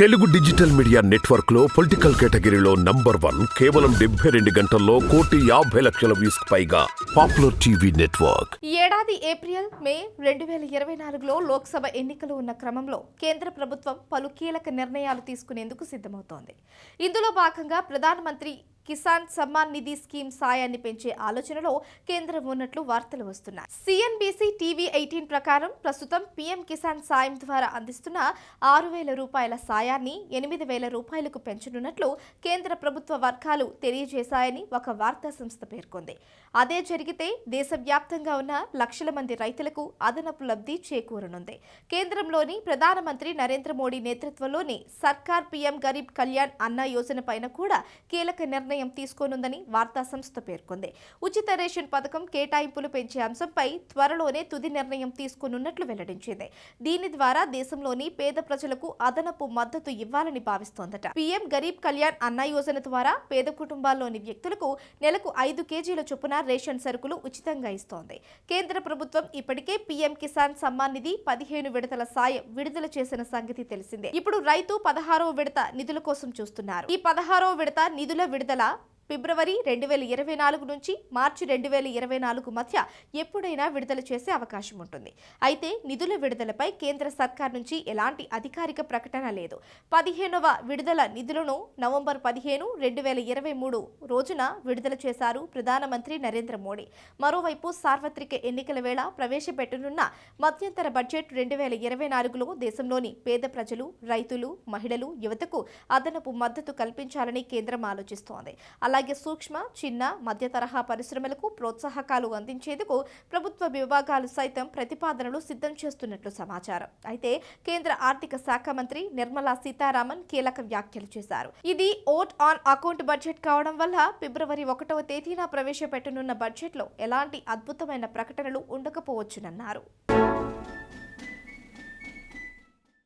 Telugu digital media నెట్వర్క్లో political కేటగిరీలో number one కేవలం డెబ్బై రెండు గంటల్లో కోటి యాభై లక్షల వ్యూస్ పైగా పాపులర్ టీవీ నెట్వర్క్. ఏడాది ఏప్రిల్ మే రెండు వేల ఇరవై నాలుగులో లోక్సభ ఎన్నికలు ఉన్న క్రమంలో కేంద్ర ప్రభుత్వం పలు కీలక నిర్ణయాలు తీసుకునేందుకు సిద్ధమవుతోంది. ఇందులో భాగంగా ప్రధానమంత్రి కిసాన్ సమ్మాన్ నిధి స్కీమ్ సాయాన్ని పెంచే ఆలోచనలో కేంద్రం ఉన్నట్లు వార్తలు వస్తున్నాయి. సిఎన్బిసి టీవీ ఎయిటీన్ ప్రకారం ప్రస్తుతం పీఎం కిసాన్ సాయం ద్వారా అందిస్తున్న ఆరు వేల రూపాయల సాయాన్ని ఎనిమిది వేల రూపాయలకు పెంచనున్నట్లు కేంద్ర ప్రభుత్వ వర్గాలు తెలియజేశాయని ఒక వార్తా సంస్థ పేర్కొంది. అదే జరిగితే దేశవ్యాప్తంగా ఉన్న లక్షల మంది రైతులకు అదనపు లబ్ధి చేకూరనుంది. కేంద్రంలోని ప్రధానమంత్రి నరేంద్ర మోడీ నేతృత్వంలోని సర్కార్ పీఎం గరీబ్ కళ్యాణ్ అన్న యోజన పైన కూడా కీలక నిర్ణయం తీసుకోనుందని వార్తా సంస్థ పేర్కొంది. ఉచిత రేషన్ పథకం కేటాయింపులు పెంచే అంశంపై త్వరలోనే తుది నిర్ణయం తీసుకోనున్నట్లు వెల్లడించింది. దీని ద్వారా దేశంలోని పేద ప్రజలకు అదనపు మద్దతు ఇవ్వాలని భావిస్తోందట. పీఎం గరీబ్ కళ్యాణ్ అన్న యోజన ద్వారా పేద కుటుంబాల్లోని వ్యక్తులకు నెలకు ఐదు కేజీల చొప్పున రేషన్ సరుకులు ఉచితంగా ఇస్తోంది. కేంద్ర ప్రభుత్వం ఇప్పటికే పీఎం కిసాన్ సమ్మాన్ నిధి పదిహేను విడతల సాయం విడుదల చేసిన సంగతి తెలిసిందే. ఇప్పుడు రైతు పదహారవ విడత నిధుల కోసం చూస్తున్నారు. ఈ పదహారవ విడత నిధుల విడుదల 나 ఫిబ్రవరి రెండు వేల ఇరవై నాలుగు నుంచి మార్చి రెండు వేల ఇరవై నాలుగు మధ్య ఎప్పుడైనా విడుదల చేసే అవకాశం ఉంటుంది. అయితే నిధుల విడుదలపై కేంద్ర సర్కార్ నుంచి ఎలాంటి అధికారిక ప్రకటన లేదు. పదిహేనవ విడుదల నిధులను నవంబర్ పదిహేను రెండు వేల ఇరవై మూడు రోజున విడుదల చేశారు ప్రధానమంత్రి నరేంద్ర మోడీ. మరోవైపు సార్వత్రిక ఎన్నికల వేళ ప్రవేశపెట్టనున్న మధ్యంతర బడ్జెట్ రెండు వేల ఇరవై నాలుగులో దేశంలోని పేద ప్రజలు రైతులు మహిళలు యువతకు అదనపు మద్దతు కల్పించాలని కేంద్రం ఆలోచిస్తోంది. అలా అలాగే సూక్ష్మ చిన్న మధ్య తరహా పరిశ్రమలకు ప్రోత్సాహకాలు అందించేందుకు ప్రభుత్వ విభాగాలు సైతం ప్రతిపాదనలు సిద్ధం చేస్తున్నట్లు సమాచారం. అయితే కేంద్ర ఆర్థిక శాఖ మంత్రి నిర్మలా సీతారామన్ కీలక వ్యాఖ్యలు చేశారు. ఇది ఓట్ ఆన్ అకౌంట్ బడ్జెట్ కావడం వల్ల ఫిబ్రవరి ఒకటవ తేదీన ప్రవేశపెట్టనున్న బడ్జెట్లో ఎలాంటి అద్భుతమైన ప్రకటనలు ఉండకపోవచ్చునన్నారు.